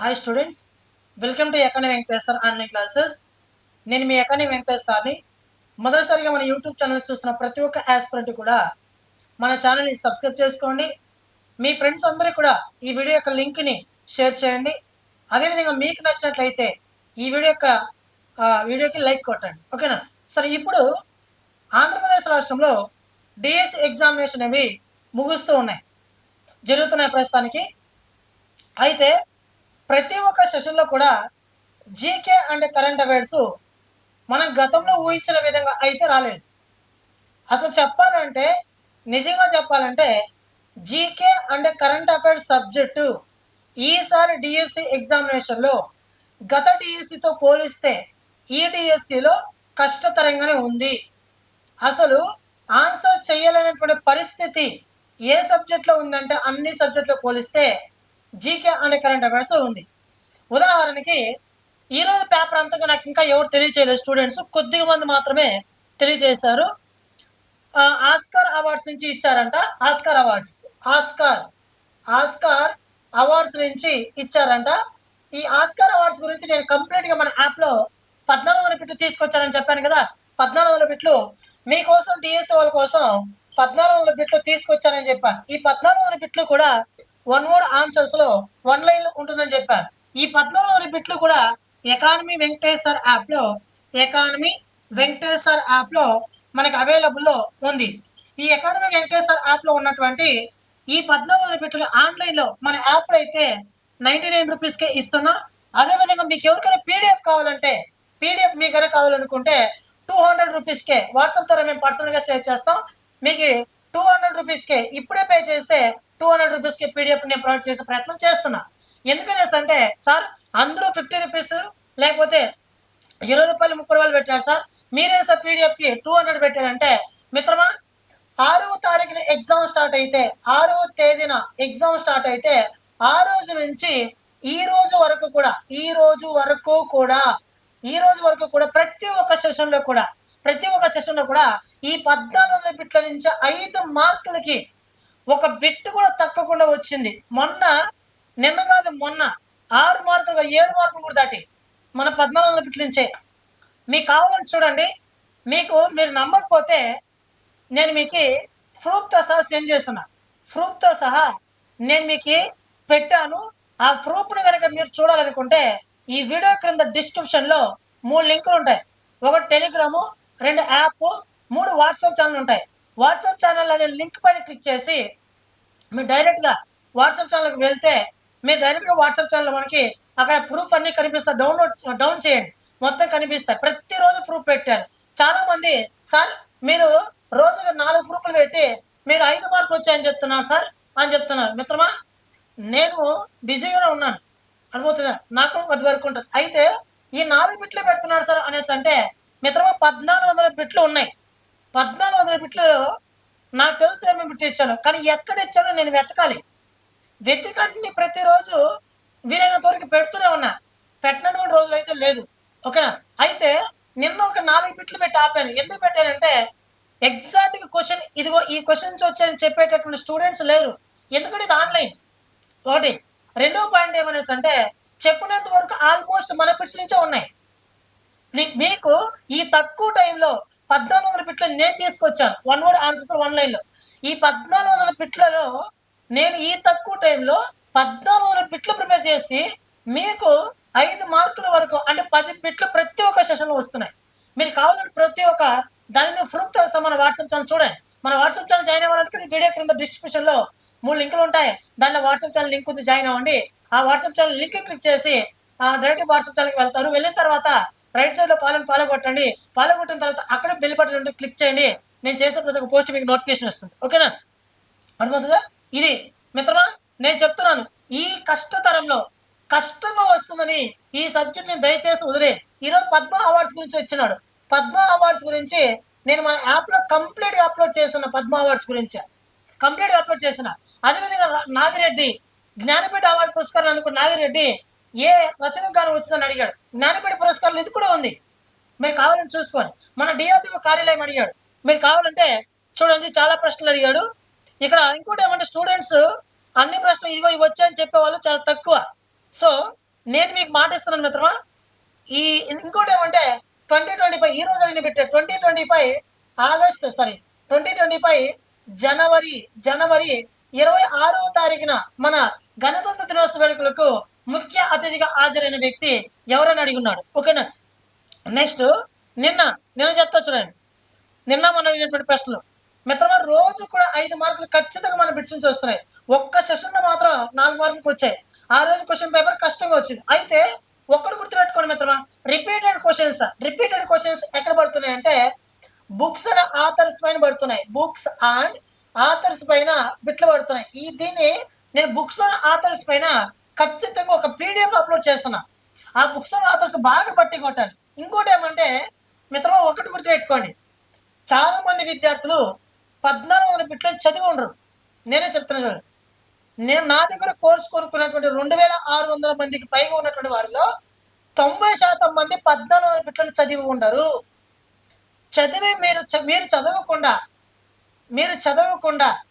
Hi students welcome to ఎకానీ Venkateshwar sir online classes నేను మీ ఎకానీ వెంకటేశ్వర్ని సార్ని. మొదటిసారిగా మన యూట్యూబ్ ఛానల్ చూస్తున్న ప్రతి ఒక్క యాస్పిరెంట్ కూడా మన ఛానల్ని సబ్స్క్రైబ్ చేసుకోండి. మీ ఫ్రెండ్స్ అందరికీ కూడా ఈ వీడియో యొక్క లింక్ని షేర్ చేయండి. అదేవిధంగా మీకు నచ్చినట్లయితే ఈ వీడియో యొక్క వీడియోకి లైక్ కొట్టండి. ఓకేనా సరే ఇప్పుడు ఆంధ్రప్రదేశ్ రాష్ట్రంలో డిఎస్సి ఎగ్జామినేషన్ అవి ముగుస్తూ ఉన్నాయి. జరుగుతున్నాయి ప్రస్తుతానికి. అయితే ప్రతి ఒక్క సెషన్లో కూడా జీకే అండ్ కరెంట్ అఫైర్స్ మనం గతంలో ఊహించిన విధంగా అయితే రాలేదు. అసలు చెప్పాలంటే నిజంగా చెప్పాలంటే GK and current affairs subject ఈసారి డిఎస్సి ఎగ్జామినేషన్లో గత డిఎస్సితో పోలిస్తే ఈ డిఎస్సిలో కష్టతరంగానే ఉంది. అసలు ఆన్సర్ చేయలేనటువంటి పరిస్థితి ఏ సబ్జెక్ట్లో ఉందంటే అన్ని సబ్జెక్టులో పోలిస్తే జీకే అనే కరెంట్ అఫైర్స్ ఉంది. ఉదాహరణకి ఈరోజు పేపర్ అంతగా నాకు ఇంకా ఎవరు తెలియచేయలేదు స్టూడెంట్స్ కొద్దిగా మంది మాత్రమే తెలియజేశారు ఆస్కార్ అవార్డ్స్ నుంచి ఇచ్చారంట. Oscar awards Oscar Oscar awards నుంచి ఇచ్చారంట. ఈ ఆస్కార్ అవార్డ్స్ గురించి నేను కంప్లీట్గా మన యాప్లో పద్నాలుగు వందల బిట్లు తీసుకొచ్చానని చెప్పాను కదా. పద్నాలుగు వందల బిట్లు మీకోసం డిఎస్ఓ వాళ్ళ కోసం పద్నాలుగు వందల బిట్లు తీసుకొచ్చానని చెప్పాను ఈ పద్నాలుగు వందల బిట్లు కూడా వన్ వర్డ్ ఆన్సర్స్లో వన్ లైన్లో ఉంటుందని చెప్పారు. ఈ పద్నాలుగు వందల బిట్లు కూడా ఎకానమీ వెంకటేశ్వర్ యాప్లో ఎకానమీ వెంకటేశ్వర్ యాప్లో మనకి అవైలబుల్లో ఉంది. ఈ ఎకానమీ వెంకటేశ్వర్ యాప్లో ఉన్నటువంటి ఈ పద్నాలుగు వందల ఆన్లైన్ ఆన్లైన్లో మన యాప్లో అయితే నైంటీ నైన్ రూపీస్కే ఇస్తున్నా. అదేవిధంగా మీకు ఎవరికైనా పీడిఎఫ్ కావాలంటే పీడిఎఫ్ మీకు కనుక కావాలనుకుంటే టూ హండ్రెడ్ రూపీస్కే వాట్సాప్ ద్వారా మేము పర్సనల్గా షేర్ చేస్తాం. మీకు టూ హండ్రెడ్ రూపీస్కే ఇప్పుడే పే చేస్తే టూ హండ్రెడ్ రూపీస్కి పీడిఎఫ్ నేను ప్రొవైడ్ చేసే ప్రయత్నం చేస్తున్నా. ఎందుకనేసి అంటే సార్ అందరూ ఫిఫ్టీ రూపీస్ లేకపోతే ఇరవై రూపాయలు ముప్పై రూపాయలు పెట్టారు సార్. మీరే సార్ పీడిఎఫ్కి టూ హండ్రెడ్ పెట్టారంటే మిత్రమా ఆరవ తారీఖున ఎగ్జామ్ స్టార్ట్ అయితే ఆరవ తేదీన ఎగ్జామ్ స్టార్ట్ అయితే ఆ రోజు నుంచి ఈ రోజు వరకు కూడా ఈ రోజు వరకు కూడా ఈ రోజు వరకు కూడా ప్రతి ఒక్క సెషన్లో కూడా ప్రతి ఒక్క సెషన్లో కూడా ఈ పద్నాలుగు వందల బిట్ల నుంచి ఐదు మార్కులకి ఒక బిట్ కూడా తక్కకుండా వచ్చింది. మొన్న నిన్న కాదు మొన్న ఆరు మార్కులు ఏడు మార్కులు కూడా దాటి మన పద్నాలుగు వందల బిట్ల నుంచే. మీకు కావాలని చూడండి. మీకు మీరు నమ్మకపోతే నేను మీకు ప్రూఫ్తో సహా సెండ్ చేస్తున్నా. ప్రూఫ్తో సహా నేను మీకు పెట్టాను. ఆ ప్రూఫ్ను కనుక మీరు చూడాలనుకుంటే ఈ వీడియో క్రింద డిస్క్రిప్షన్లో మూడు లింకులు ఉంటాయి. ఒకటి టెలిగ్రాము రెండు యాప్ మూడు వాట్సాప్ ఛానల్ ఉంటాయి. వాట్సాప్ ఛానల్ అనే లింక్ పైన క్లిక్ చేసి మీరు డైరెక్ట్గా వాట్సాప్ ఛానల్కి వెళ్తే మీరు డైరెక్ట్గా వాట్సాప్ ఛానల్ మనకి అక్కడ ప్రూఫ్ అన్నీ కనిపిస్తాయి. డౌన్లోడ్ డౌన్ చేయండి. మొత్తం కనిపిస్తాయి. ప్రతిరోజు ప్రూఫ్ పెట్టారు. చాలా మంది సార్ మీరు రోజుకు నాలుగు ప్రూఫ్లు పెట్టి మీరు ఐదు మార్కులు వచ్చాయని చెప్తున్నారు సార్ అని చెప్తున్నారు. మిత్రమా నేను బిజీగానే ఉన్నాను. అర్థమవుతుందా? నాకు కూడా కొద్ది వరకు ఉంటుంది. అయితే ఈ నాలుగు బిట్లు పెడుతున్నారు సార్ అనేసి అంటే మిత్రమా పద్నాలుగు వందల బిట్లు ఉన్నాయి. పద్నాలుగు వందల బిట్లు నాకు తెలుసు ఏమేమి పెట్టి ఇచ్చాను కానీ ఎక్కడ ఇచ్చానో నేను వెతకాలి. వెతికన్ని ప్రతిరోజు వీలైనంత వరకు పెడుతూనే ఉన్నా. పెట్టినటువంటి రోజులు అయితే లేదు. ఓకేనా? అయితే నిన్న ఒక నాలుగు బిట్లు పెట్టి ఆపాను. ఎందుకు పెట్టానంటే ఎగ్జాక్ట్గా క్వశ్చన్ ఇదిగో ఈ క్వశ్చన్స్ వచ్చాయని చెప్పేటటువంటి స్టూడెంట్స్ లేరు. ఎందుకంటే ఇది ఆన్లైన్ ఒకటి రెండో పాయింట్ ఏమనేసి అంటే చెప్పినంత వరకు ఆల్మోస్ట్ మన పిట్స్ నుంచే ఉన్నాయి. మీ- మీకు ఈ తక్కువ టైంలో పద్నాలుగు వందల పిట్లు నేను తీసుకొచ్చాను. వన్ వర్డ్ ఆన్సర్స్ వన్ లైన్లో ఈ పద్నాలుగు వందల పిట్లలో నేను ఈ తక్కువ టైంలో పద్నాలుగు వందల పిట్లు ప్రిపేర్ చేసి మీకు ఐదు మార్కుల వరకు అంటే పది పిట్లు ప్రతి ఒక్క సెషన్లో వస్తున్నాయి. మీరు కావాలంటే ప్రతి ఒక్క దానిని ప్రూఫ్ మన వాట్సాప్ ఛానల్ చూడండి. మన వాట్సాప్ ఛానల్ జాయిన్ అవ్వాలంటే వీడియో క్రింద డిస్క్రిప్షన్లో మూడు లింకులు ఉంటాయి. దాంట్లో వాట్సాప్ ఛానల్ లింక్ ఉంది జాయిన్ అవ్వండి. ఆ వాట్సాప్ ఛానల్ లింక్ క్లిక్ చేసి ఆ డైరెక్ట్ వాట్సాప్ ఛానల్కి వెళ్తారు. వెళ్ళిన తర్వాత రైట్ సైడ్లో ఫాలో ఫాలో కొట్టండి. ఫాలో కొట్టిన తర్వాత అక్కడ బెల్ బటన్ ఉంటే క్లిక్ చేయండి. నేను చేసే ప్రతి ఒక్క పోస్ట్ మీకు నోటిఫికేషన్ వస్తుంది. ఓకేనా అర్థమవుతుందా? ఇది మిత్రమా నేను చెప్తున్నాను. ఈ కష్టతరంలో కష్టంగా వస్తుందని ఈ సబ్జెక్ట్ని దయచేసి వదిలే. ఈరోజు పద్మ అవార్డ్స్ గురించి వచ్చినాడు. పద్మ అవార్డ్స్ గురించి నేను మన యాప్లో కంప్లీట్గా అప్లోడ్ చేస్తున్న పద్మ అవార్డ్స్ గురించి. కంప్లీట్గా అప్లోడ్ చేసిన అదేవిధంగా నాగిరెడ్డి జ్ఞానపీఠ అవార్డు పురస్కారం అనుకున్న నాగిరెడ్డి ఏ రచన వచ్చిందని అడిగాడు. జ్ఞానపీఠ పురస్కారం ఇది కూడా ఉంది. మీరు కావాలని చూసుకోండి మన డిఆర్డిఓ కార్యాలయం అడిగాడు. మీరు కావాలంటే చూడండి చాలా ప్రశ్నలు అడిగాడు. ఇక్కడ ఇంకోటి ఏమంటే స్టూడెంట్స్ అన్ని ప్రశ్నలు ఇదిగో ఇవి వచ్చాయని చెప్పేవాళ్ళు చాలా తక్కువ. సో నేను మీకు మాట ఇస్తున్నాను మిత్రమా? ఈ ఇంకోటి ఏమంటే ట్వంటీ ట్వంటీ ఫైవ్ ఈ రోజు అడిగిన పెట్టే twenty twenty five August sorry twenty twenty five జనవరి జనవరి ఇరవై ఆరో తారీఖున మన గణతంత్ర దినోత్సవ వేడుకలకు ముఖ్య అతిథిగా హాజరైన వ్యక్తి ఎవరని అడిగి ఉన్నాడు ఓకేనా? నెక్స్ట్ నిన్న నిన్న చెప్తా చూడండి. నిన్న మనం అడిగినటువంటి ప్రశ్నలు. మిత్రమా రోజు కూడా ఐదు మార్కులు ఖచ్చితంగా మన బిట్స్ నుంచి వస్తున్నాయి. ఒక్క సెషన్లో మాత్రం నాలుగు మార్కులకు వచ్చాయి. ఆ రోజు క్వశ్చన్ పేపర్ కష్టంగా వచ్చింది. అయితే ఒక్కడు గుర్తుపెట్టుకోండి మిత్రమా. రిపీటెడ్ క్వశ్చన్స్ రిపీటెడ్ క్వశ్చన్స్ ఎక్కడ పడుతున్నాయి అంటే బుక్స్ అండ్ ఆథర్స్ పైన పడుతున్నాయి. బుక్స్ అండ్ ఆథర్స్ పైన బిట్లు పడుతున్నాయి. ఈ దీన్ని నేను బుక్స్ అండ్ ఆథర్స్ పైన ఖచ్చితంగా ఒక పీడిఎఫ్ అప్లోడ్ చేస్తున్నా. ఆ బుక్స్ ఆథర్స్ బాగా పట్టి కొట్టాలి. ఇంకోటి ఏమంటే మిత్రమా ఒకటి గుర్తుపెట్టుకోండి. చాలా మంది విద్యార్థులు పద్నాలుగు వందల బిట్లు చదివి ఉండరు. నేనే చెప్తున్నా చూడండి. నేను నా దగ్గర కోర్సు కొనుక్కున్నటువంటి రెండు వేల ఆరు వందల మందికి పైగా ఉన్నటువంటి వారిలో తొంభై శాతం మంది పద్నాలుగు వందల బిట్లను చదివి ఉండరు. చదివి మీరు చ- మీరు చదవకుండా మీరు చదవకుండా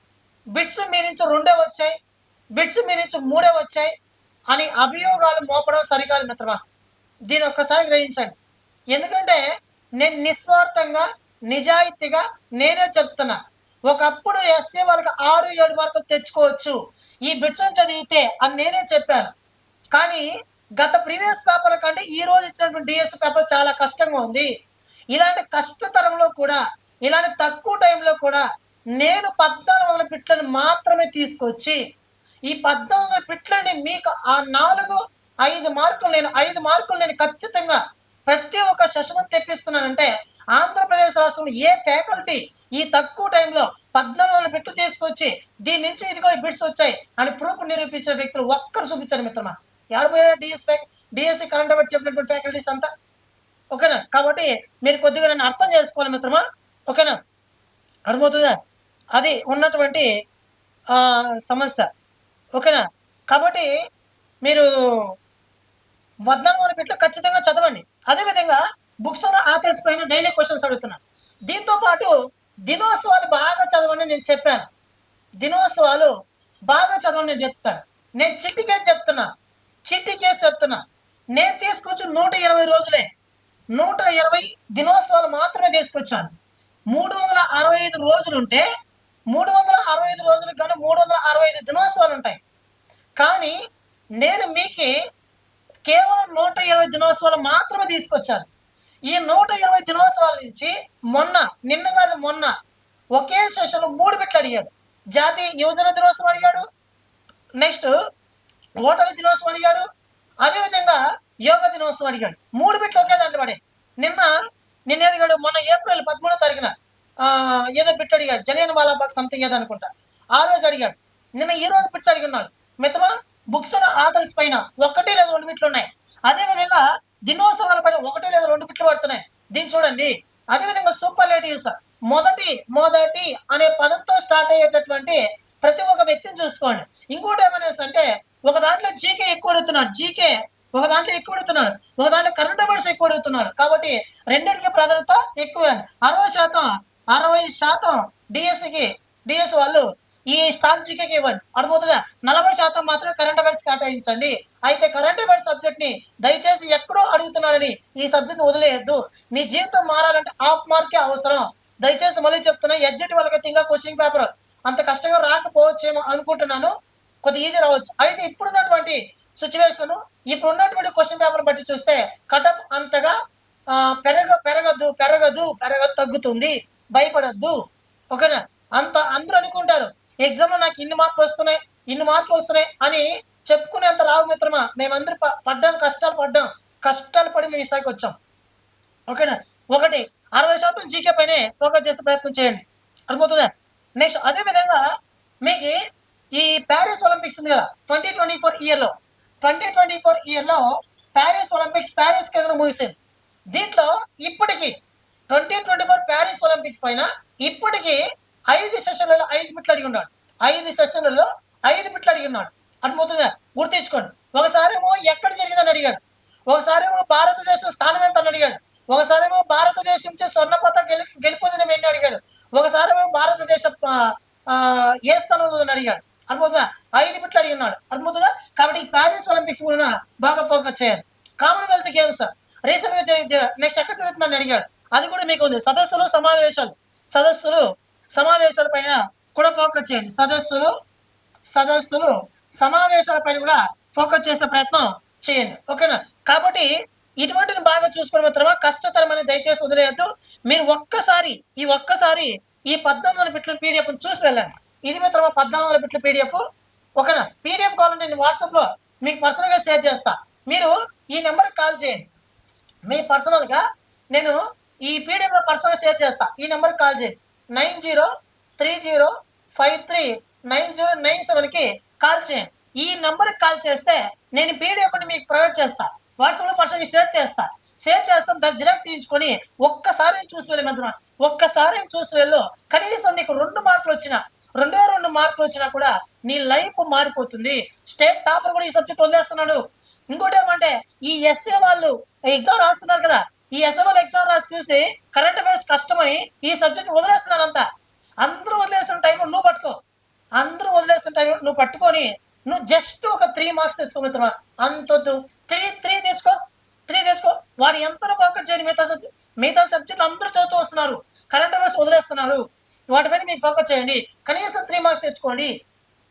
బిట్స్ మీ నుంచి రెండే వచ్చాయి. బిట్స్ మీ నుంచి మూడే వచ్చాయి. అని అభియోగాలు మోపడం సరికాదు మిత్రమా? దీని ఒక్కసారి గ్రహించండి. ఎందుకంటే నేను నిస్వార్థంగా నిజాయితీగా నేనే చెప్తున్నా. ఒకప్పుడు ఎస్ఏ వాళ్ళకి ఆరు ఏడు మార్కులు తెచ్చుకోవచ్చు. ఈ బిట్స్ చదివితే అని నేనే చెప్పాను. కానీ గత ప్రీవియస్ పేపర్ కంటే ఈ రోజు ఇచ్చినటువంటి డిఎస్ పేపర్ చాలా కష్టంగా ఉంది. ఇలాంటి కష్టతరంలో కూడా ఇలాంటి తక్కువ టైంలో కూడా నేను పద్నాలుగు వందల బిట్లను మాత్రమే తీసుకొచ్చి ఈ పద్నాలుగు వందల పిట్లని మీకు ఆ నాలుగు ఐదు మార్కులు నేను ఐదు మార్కులు నేను ఖచ్చితంగా ప్రతి ఒక్క సెషన్ తెప్పిస్తున్నానంటే ఆంధ్రప్రదేశ్ రాష్ట్రంలో ఏ ఫ్యాకల్టీ ఈ తక్కువ టైంలో పద్నాలుగు వందల బిట్లు తీసుకొచ్చి దీని నుంచి ఇదిగో బిట్స్ వచ్చాయి అని ప్రూఫ్ నిరూపించిన వ్యక్తులు ఒక్కరు చూపించారు మిత్రమా. ఏడబోయే డిఎస్ డిఎస్సి కరెంట్ అఫైర్ చెప్పినటువంటి ఫ్యాకల్టీస్ అంతా? ఓకేనా? కాబట్టి మీరు కొద్దిగా నన్ను అర్థం చేసుకోవాలి మిత్రమా. ఓకేనా? అర్థమవుతుందా? అది ఉన్నటువంటి సమస్య. ఓకేనా? కాబట్టి మీరు వద్దాను బిట్లు ఖచ్చితంగా చదవండి. అదేవిధంగా బుక్స్ ఆథర్స్ పైన డైలీ క్వశ్చన్స్ అడుగుతున్నాను దీంతో పాటు దినోత్సవాలు బాగా చదవండి నేను చెప్పాను. దినోత్సవాలు బాగా చదవండి నేను చెప్తాను. నేను చిట్టికే చెప్తున్నా. చిట్టికే చెప్తున్నా. నేను తీసుకొచ్చి నూట ఇరవై రోజులే. నూట ఇరవై దినోత్సవాలు మాత్రమే తీసుకొచ్చాను. మూడు వందల అరవై ఐదు రోజులు ఉంటే మూడు వందల అరవై ఐదు రోజులకు కానీ మూడు వందల అరవై ఐదు దినోత్సవాలు ఉంటాయి. కానీ నేను మీకు కేవలం నూట ఇరవై దినోత్సవాలు మాత్రమే తీసుకొచ్చాను. ఈ నూట ఇరవై దినోత్సవాల నుంచి మొన్న నిన్న కాదు మొన్న ఒకే సెషన్లో మూడు బిట్లు అడిగాడు. జాతీయ యువజన దినోత్సవం అడిగాడు నెక్స్ట్ ఓటమి దినోత్సవం అడిగాడు అదేవిధంగా యోగ దినోత్సవం అడిగాడు. మూడు బిట్లు ఒకే దాంట్లో పడే నిన్న నిన్న అడిగాడు మొన్న ఏప్రిల్ పదమూడో తారీఖున ఏదో బిట్ అడిగాడు. జలియన్ వాలాబాగ్ సంథింగ్ ఏదో అనుకుంటా. ఆ రోజు అడిగాడు. నిన్న ఈ రోజు బిట్స్ అడిగినాడు మిత్రమా బుక్స్ ఆథర్స్ పైన ఒకటి లేదా రెండు బిట్లు ఉన్నాయి. అదేవిధంగా దినోత్సవాల పైన ఒకటి లేదా రెండు బిట్లు పడుతున్నాయి. దీన్ని చూడండి. అదేవిధంగా సూపర్ లేటివ్స్ మొదటి మొదటి అనే పదంతో స్టార్ట్ అయ్యేటటువంటి ప్రతి ఒక్క వ్యక్తిని చూసుకోండి. ఇంకోటి ఏమనేసి అంటే ఒక దాంట్లో జీకే ఎక్కువ అడుగుతున్నాడు. జీకే ఒక దాంట్లో ఎక్కువ అడుగుతున్నాడు. ఒక దాంట్లో కరెంట్ అఫైర్స్ ఎక్కువ అడుగుతున్నాడు. కాబట్టి రెండింటికి ప్రాధాన్యత ఎక్కువ. అరవై శాతం అరవై శాతం డిఎస్సికి డిఎస్ వాళ్ళు ఈ స్టాక్ జీకేకి ఇవ్వండి. అర్థమవుతుందా? నలభై శాతం మాత్రమే కరెంట్ అఫైర్స్ కేటాయించండి. అయితే కరెంట్ అఫైర్స్ సబ్జెక్ట్ని దయచేసి ఎక్కడో అడుగుతున్నాడని ఈ సబ్జెక్ట్ వదిలేయద్దు. మీ జీవితం మారాలంటే హాఫ్ మార్కే అవసరం. దయచేసి మళ్ళీ చెప్తున్నా ఎడ్జెట్ వాళ్ళకి ఇంకా క్వశ్చన్ పేపర్ అంత కష్టంగా రాకపోవచ్చేమో అనుకుంటున్నాను. కొద్ది ఈజీ రావచ్చు. అయితే ఇప్పుడున్నటువంటి సిచ్యువేషన్ ఇప్పుడు ఉన్నటువంటి క్వశ్చన్ పేపర్ బట్టి చూస్తే కటప్ అంతగా పెరగ పెరగదు పెరగదు పెరగ తగ్గుతుంది. భయపడద్దు. ఓకేనా? అంత అందరూ అనుకుంటారు ఎగ్జామ్లో నాకు ఇన్ని మార్కులు వస్తున్నాయి ఇన్ని మార్కులు వస్తున్నాయి అని చెప్పుకునేంత రావు మిత్రమా? మేమందరూ పడ్డాం కష్టాలు పడ్డాం. కష్టాలు పడి మేము ఈ స్థాయికి వచ్చాం. ఓకేనా? ఒకటి అరవై శాతం జీకే పైనే ఫోకస్ చేసే ప్రయత్నం చేయండి. అర్థమవుతుందా? నెక్స్ట్ అదే విధంగా మీకు ఈ ప్యారిస్ ఒలింపిక్స్ ఉంది కదా ట్వంటీ ట్వంటీ ఫోర్ ఇయర్లో. ట్వంటీ ట్వంటీ ఫోర్ ఇయర్లో ప్యారిస్ ఒలింపిక్స్ ప్యారిస్ కేంద్రం ముగిసింది. దీంట్లో ఇప్పటికీ twenty twenty four Paris Olympics పైన ఇప్పటికీ ఐదు సెషన్లలో ఐదు బిట్లు అడిగి ఉన్నాడు. ఐదు సెషన్లలో ఐదు బిట్లు అడిగి ఉన్నాడు. అర్థమవుతుందా? గుర్తించుకోండి. ఒకసారేమో ఎక్కడ జరిగిందని అడిగాడు. ఒకసారేమో భారతదేశం స్థానం ఎంత అని అడిగాడు. ఒకసారేమో భారతదేశం నుంచి స్వర్ణ పథకం గెలి గెలుపొందిన ఎన్ని అడిగాడు. ఒకసారేమో భారతదేశ ఏ స్థానంలో ఉందని అడిగాడు. అర్థమవుతుందా? ఐదు బిట్లు అడిగి ఉన్నాడు. అర్థమవుతుందా? కాబట్టి ఈ ప్యారిస్ ఒలింపిక్స్ కూడా బాగా ఫోకస్ చేయాలి. కామన్వెల్త్ గేమ్స్ రీసెంట్గా నెక్స్ట్ ఎక్కడ జరుగుతుందని అడిగాడు. అది కూడా మీకు ఉంది. సదస్సులు సమావేశాలు. సదస్సులు సమావేశాల పైన కూడా ఫోకస్ చేయండి. సదస్సులు సదస్సులు సమావేశాల పైన కూడా ఫోకస్ చేసే ప్రయత్నం చేయండి. ఓకేనా? కాబట్టి ఇటువంటిని బాగా చూసుకుని మాత్రమే కష్టతరమని దయచేసి వదిలేయద్దు. మీరు ఒక్కసారి ఈ ఒక్కసారి ఈ పద్నాలుగు వందల బిట్ల పీడిఎఫ్ చూసి వెళ్ళండి. ఇది మిత్రమా పద్నాలుగు వందల బిట్ల పీడిఎఫ్ ఓకేనా? పీడిఎఫ్ కావాలంటే నేను వాట్సాప్లో మీకు పర్సనల్గా షేర్ చేస్తా. మీరు ఈ నెంబర్కి కాల్ చేయండి. మీ పర్సనల్గా నేను ఈ పీడిఎఫ్లో పర్సనల్ షేర్ చేస్తా. ఈ నెంబర్కి కాల్ చేయండి nine zero three zero five three nine zero nine సెవెన్కి కాల్ చేయండి ఈ నెంబర్కి కాల్ చేస్తే నేను పీడిఎఫ్ని మీకు ప్రొవైడ్ చేస్తా. వాట్సాప్లో పర్సనల్ షేర్ చేస్తా. షేర్ చేస్తాను దాన్ని జిరాక్ తీయించుకొని ఒక్కసారి చూసి వెళ్ళి మధ్యన ఒక్కసారి చూసి వెళ్ళు. కనీసం నీకు రెండు మార్కులు వచ్చినా రెండే రెండు మార్కులు వచ్చినా కూడా నీ లైఫ్ మారిపోతుంది. స్టేట్ టాపర్ కూడా ఈ సబ్జెక్ట్ వదిలేస్తున్నాడు. ఇంకోటి ఏమంటే ఈ ఎస్ఏ వాళ్ళు ఎగ్జామ్ రాస్తున్నారు కదా ఈ ఎస్ఏ వాళ్ళు ఎగ్జామ్ రాసి చూసి కరెంట్ అఫైర్స్ కష్టమని ఈ సబ్జెక్ట్ వదిలేస్తున్నారు అంతా అందరూ వదిలేసిన టైంలో నువ్వు పట్టుకో. అందరూ వదిలేస్తున్న టైంలో నువ్వు పట్టుకొని నువ్వు జస్ట్ ఒక త్రీ మార్క్స్ తెచ్చుకో తెచ్చుకోబోతున్నా అంతొద్దు. త్రీ త్రీ తెచ్చుకో. త్రీ తెచ్చుకో. వాడు ఎంత ఫోకస్ చేయండి మిగతా సబ్జెక్ట్ మిగతా సబ్జెక్టులు అందరూ చదువుతూ వస్తున్నారు. కరెంట్ అఫైర్స్ వదిలేస్తున్నారు. వాటిపైన మీకు ఫోకస్ చేయండి. కనీసం త్రీ మార్క్స్ తెచ్చుకోండి.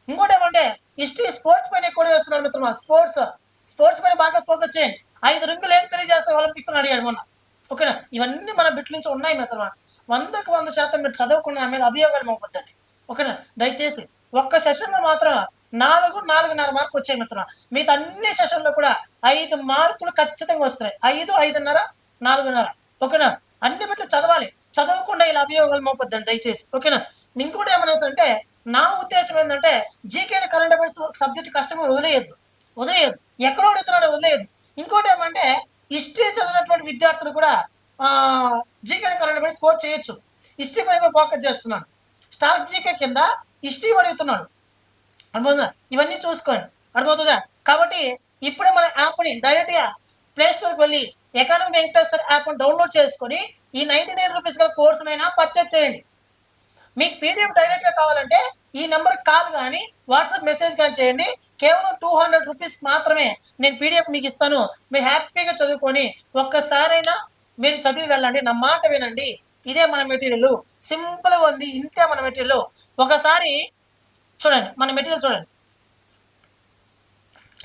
ఇంకోటి ఏమంటే హిస్టరీ స్పోర్ట్స్ పైన ఎక్కువ చేస్తున్నారు మిత్రమా స్పోర్ట్స్ స్పోర్ట్స్ పైన బాగా ఫోకస్ చేయండి. ఐదు రింగులు ఏం తెలియజేస్తే ఒలింపిక్స్ అని అడిగాడు మొన్న. ఓకేనా? ఇవన్నీ మన బిట్ల నుంచి ఉన్నాయి మిత్రమా వందకు వంద శాతం మీరు చదవకుండా నా మీద అభియోగాలు మోపొద్దండి. ఓకేనా? దయచేసి ఒక్క సెషన్లో మాత్రం నాలుగు నాలుగున్నర మార్కు వచ్చాయి మిత్రమా మిగతా అన్ని సెషన్లో కూడా ఐదు మార్కులు ఖచ్చితంగా వస్తున్నాయి. ఐదు ఐదున్నర నాలుగున్నర. ఓకేనా? అన్ని బిట్లు చదవాలి. చదవకుండా ఇలా అభియోగాలు మోపొద్దండి దయచేసి. ఓకేనా? ఇంకోటి ఏమనేసి అంటే నా ఉద్దేశం ఏంటంటే జీకే కరెంట్ అఫైర్స్ సబ్జెక్ట్ కష్టంగా వదిలేయద్దు. వదిలేయదు. ఎక్కడో అడుగుతున్నాడో వదిలేయదు. ఇంకోటి ఏమంటే హిస్టరీ చదివినటువంటి విద్యార్థులు కూడా జీకే కరెంట్ అఫైర్స్ స్కోర్ చేయొచ్చు. హిస్టరీ పైన ఫోకస్ చేస్తున్నాడు. స్టాక్ జీకే కింద హిస్టరీ అడుగుతున్నాడు. అర్థమవుతుందా? ఇవన్నీ చూసుకోండి. అర్థమవుతుందా? కాబట్టి ఇప్పుడే మన యాప్ని డైరెక్ట్గా ప్లేస్టోర్కి వెళ్ళి ఎకానమీ వెంకటేశ్వర యాప్ని డౌన్లోడ్ చేసుకొని ఈ నైంటీ నైన్ రూపీస్ గల కోర్సునైనా పర్చేజ్ చేయండి. మీకు పీడిఎఫ్ డైరెక్ట్గా కావాలంటే ఈ నెంబర్కి కాల్ కానీ వాట్సాప్ మెసేజ్ కానీ చేయండి. కేవలం టూ హండ్రెడ్ రూపీస్ మాత్రమే నేను పీడిఎఫ్ మీకు ఇస్తాను. మీరు హ్యాపీగా చదువుకొని ఒక్కసారైనా మీరు చదివి వెళ్ళండి. నా మాట వినండి. ఇదే మన మెటీరియల్ సింపుల్గా ఉంది. ఇంతే మన మెటీరియల్ ఒకసారి చూడండి. మన మెటీరియల్ చూడండి.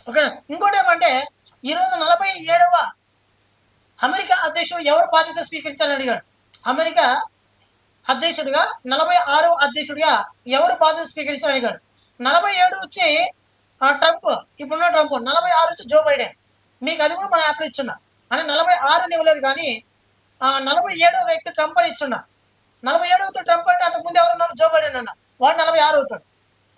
ఓకేనా? ఇంకోటి ఏమంటే ఈరోజు నలభై ఏడవ అమెరికా అధ్యక్షుడు ఎవరు బాధ్యత స్వీకరించాలని అడిగాడు? అమెరికా అధ్యక్షుడిగా నలభై ఆరో అధ్యక్షుడిగా ఎవరు బాధ్యత స్వీకరించారు అడిగాడు. నలభై ఏడు వచ్చి ట్రంప్ ఇప్పుడున్న ట్రంప్ నలభై ఆరు వచ్చి జో బైడెన్. మీకు అది కూడా మన యాప్లో ఇచ్చున్నా. అని నలభై ఆరు ఇవ్వలేదు కానీ నలభై ఏడో వ్యక్తి ట్రంప్ అని ఇచ్చున్నా. నలభై ఏడో ట్రంప్ అంటే అంతకుముందు ఎవరున్నారు జో బైడెన్ అన్న. వాడు నలభై ఆరు అవుతాడు.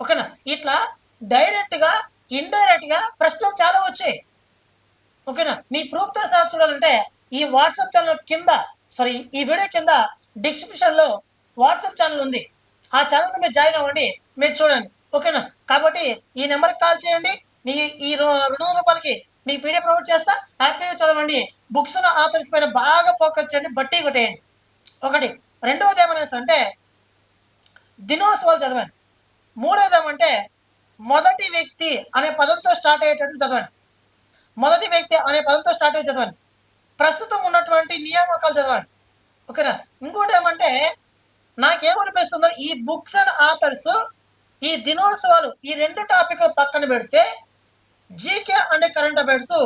ఓకేనా? ఇట్లా డైరెక్ట్గా ఇండైరెక్ట్గా ప్రశ్నలు చాలా వచ్చాయి. ఓకేనా? మీ ప్రూఫ్తో సహా చూడాలంటే ఈ వాట్సాప్ ఛానల్ కింద సారీ ఈ వీడియో కింద డిస్క్రిప్షన్లో వాట్సాప్ ఛానల్ ఉంది. ఆ ఛానల్ మీరు జాయిన్ అవ్వండి. మీరు చూడండి. ఓకేనా? కాబట్టి ఈ నెంబర్కి కాల్ చేయండి. మీ ఈ రెండు వందల రూపాయలకి మీ పీడిఎఫ్ ప్రొవైడ్ చేస్తా హ్యాపీగా చదవండి. బుక్స్ ఆథర్స్ పైన బాగా ఫోకస్ చేయండి. బట్టి కొట్టేయండి. ఒకటి. రెండవది ఏమనేసి అంటే దినోత్సవాలు చదవండి. మూడవది ఏమంటే మొదటి వ్యక్తి అనే పదంతో స్టార్ట్ అయ్యేటట్టు చదవండి. మొదటి వ్యక్తి అనే పదంతో స్టార్ట్ అయ్యి చదవండి. ప్రస్తుతం ఉన్నటువంటి నియామకాలు చదవండి. ఓకేనా? ఇంకోటి ఏమంటే నాకేమనిపిస్తుందో ఈ బుక్స్ అండ్ ఆథర్స్ ఈ దినోత్సవాలు ఈ రెండు టాపిక్లు పక్కన పెడితే జీకే అండ్ కరెంట్ అఫైర్స్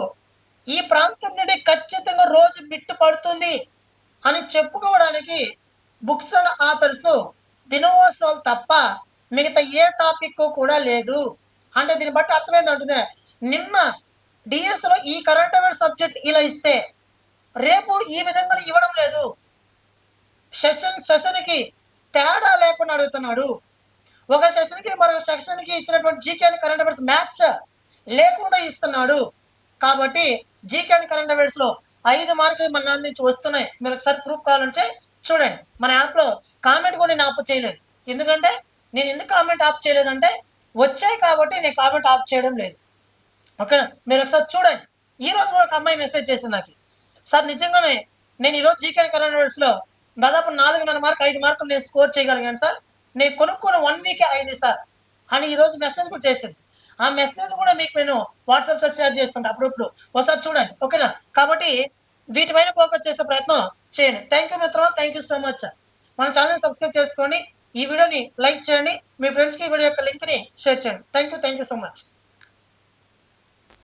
ఈ ప్రాంతం నుండి ఖచ్చితంగా రోజు బిట్టు పడుతుంది అని చెప్పుకోవడానికి బుక్స్ అండ్ ఆథర్స్ దినోత్సవాలు తప్ప మిగతా ఏ టాపిక్ కూడా లేదు. అంటే దీన్ని బట్టి అర్థమైంది అంటుంది నిన్న డిఎస్లో ఈ కరెంట్ అఫైర్స్ సబ్జెక్ట్ ఇలా ఇస్తే రేపు ఈ విధంగా ఇవ్వడం లేదు. సెషన్ సెషన్కి తేడా లేకుండా అడుగుతున్నాడు. ఒక సెషన్కి మరొక సెషన్కి ఇచ్చినటువంటి GK and current affairs match లేకుండా ఇస్తున్నాడు. కాబట్టి జీకే అండ్ కరెంట్ అఫైర్స్లో ఐదు మార్కులు మన నుంచి వస్తున్నాయి. మీరు ఒకసారి ప్రూఫ్ కావాలంటే చూడండి. మన యాప్లో కామెంట్ కూడా నేను ఆప్ చేయలేదు. ఎందుకంటే నేను ఎందుకు కామెంట్ ఆఫ్ చేయలేదంటే వచ్చాయి కాబట్టి నేను కామెంట్ ఆఫ్ చేయడం లేదు. ఓకేనా? మీరు ఒకసారి చూడండి. ఈ రోజు ఒక అమ్మాయి మెసేజ్ చేసింది నాకు. సార్ నిజంగానే నేను ఈరోజు జీకే కరోనా వైరస్లో దాదాపు నాలుగున్నర మార్క్ ఐదు మార్కులు నేను స్కోర్ చేయగలిగాను సార్. నేను కొనుక్కున్న వన్ వీకే అయింది సార్. అని ఈరోజు మెసేజ్ కూడా చేసింది. ఆ మెసేజ్ కూడా మీకు నేను వాట్సాప్లో షేర్ చేస్తుంటా అప్పుడప్పుడు. ఒకసారి చూడండి ఓకేనా కాబట్టి వీటిపైన ఫోకస్ చేసే ప్రయత్నం చేయండి. థ్యాంక్ యూ మిత్రం థ్యాంక్ యూ సో మచ్ మన ఛానల్ని సబ్స్క్రైబ్ చేసుకోండి. ఈ వీడియోని లైక్ చేయండి. మీ ఫ్రెండ్స్కి ఈ వీడియో యొక్క లింక్ని షేర్ చేయండి. Thank you thank you so much